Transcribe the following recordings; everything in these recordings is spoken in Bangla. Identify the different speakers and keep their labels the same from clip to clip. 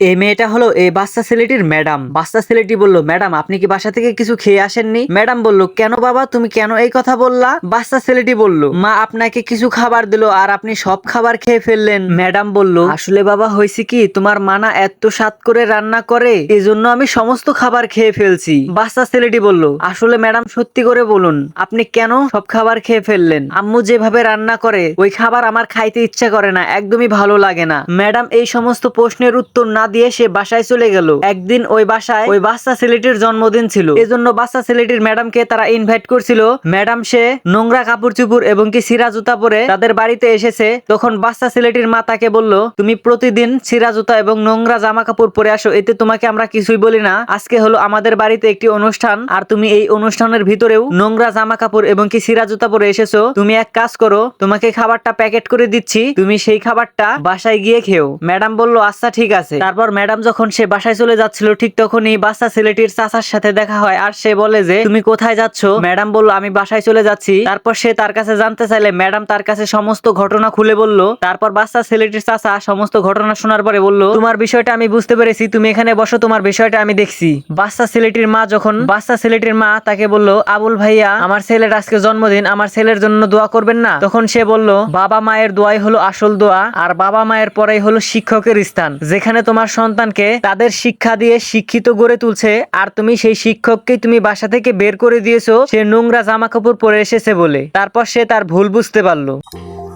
Speaker 1: এই মেয়েটা হলো এই বাচ্চা ছেলেটির ম্যাডাম। বাচ্চা ছেলেটি বলল, ম্যাডাম, আপনি কি বাসা থেকে কিছু খেয়ে আসেননি? ম্যাডাম বলল, কেন বাবা, তুমি কেন এই কথা বললা? বাচ্চা ছেলেটি বলল, মা আপনাকে কিছু খাবার দিলো আর আপনি সব খাবার খেয়ে ফেললেন। ম্যাডাম বলল, আসলে বাবা, হয়েছে কি, তোমার মানা এত স্বাদ করে রান্না করে, এজন্য আমি সমস্ত খাবার খেয়ে ফেলছি। বাচ্চা ছেলেটি বলল, আসলে ম্যাডাম, সত্যি করে বলুন, আপনি কেন সব খাবার খেয়ে ফেললেন? আম্মু যেভাবে রান্না করে, ওই খাবার আমার খাইতে ইচ্ছা করে না, একদমই ভালো লাগে না। ম্যাডাম এই সমস্ত প্রশ্নের উত্তর না দিয়ে সে বাসায় চলে গেল। একদিন ওই বাসায় ওই বাচ্চা ছেলেটির জন্মদিন ছিল। এজন্য বাচ্চা ছেলেটির ম্যাডামকে তারা ইনভাইট করছিল। ম্যাডাম সে নোংরা কাপড় চুপুর এবং কি সিরা জুতা পরে তাদের বাড়িতে এসেছে। তখন বাচ্চা ছেলেটির মা তাকে বলল, তুমি প্রতিদিন সিরা জুতা এবং নোংরা জামা কাপড় পরে আসো। এতে তোমাকে আমরা কিছুই বলি না। আজকে হলো আমাদের বাড়িতে একটি অনুষ্ঠান। আর তুমি এই অনুষ্ঠানের ভিতরেও নোংরা জামা কাপড় এবং কি সিরা জুতা পরে এসেছ। তুমি এক কাজ করো, তোমাকে খাবারটা প্যাকেট করে দিচ্ছি। তুমি সেই খাবারটা বাসায় গিয়ে খেও। ম্যাডাম বলল আচ্ছা ঠিক আছে। তারপর ম্যাডাম যখন সে বাসায় চলে যাচ্ছিল, ঠিক তখনই বাচ্চা ছেলেটির চাচার সাথে দেখা হয় আর সে বলে যে, তুমি কোথায় যাচ্ছ? ম্যাডাম বলল, আমি বাসায় চলে যাচ্ছি। তারপর সে তার কাছে জানতে চাইলে ম্যাডাম তার কাছে সমস্ত ঘটনা খুলে বলল। তারপর বাচ্চা ছেলেটির চাচা সমস্ত ঘটনা শোনার পরে বলল, তোমার বিষয়টা আমি বুঝতে পেরেছি, তুমি এখানে বসো, তোমার বিষয়টা আমি দেখছি। বাচ্চা ছেলেটির মা যখন, বাচ্চা ছেলেটির মা তাকে বলল, আবুল ভাইয়া, আমার ছেলের আজকে জন্মদিন, আমার ছেলের জন্য দোয়া করবেন না? তখন সে বলল, বাবা মায়ের দোয়াই হলো আসল দোয়া, আর বাবা মায়ের পরেই হলো শিক্ষকের স্থান, যেখানে তোমার সন্তানকে তাদের শিক্ষা দিয়ে শিক্ষিত গড়ে তুলছে, আর তুমি সেই শিক্ষককে তুমি বাসা থেকে বের করে দিয়েছ, সে নোংরা জামা কাপড় পরে এসেছে বলে। তারপর সে তার ভুল বুঝতে পারল।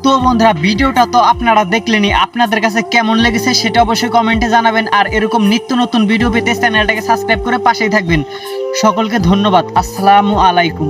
Speaker 2: তো বন্ধুরা, ভিডিওটা তো আপনারা দেখলেনই। আপনাদের কাছে কেমন লেগেছে সেটা অবশ্যই কমেন্টে জানাবেন, আর এরকম নিত্য নতুন ভিডিও পেতে চ্যানেলটাকে সাবস্ক্রাইব করে পাশেই থাকবেন। সকলকে ধন্যবাদ। আসসালামু আলাইকুম।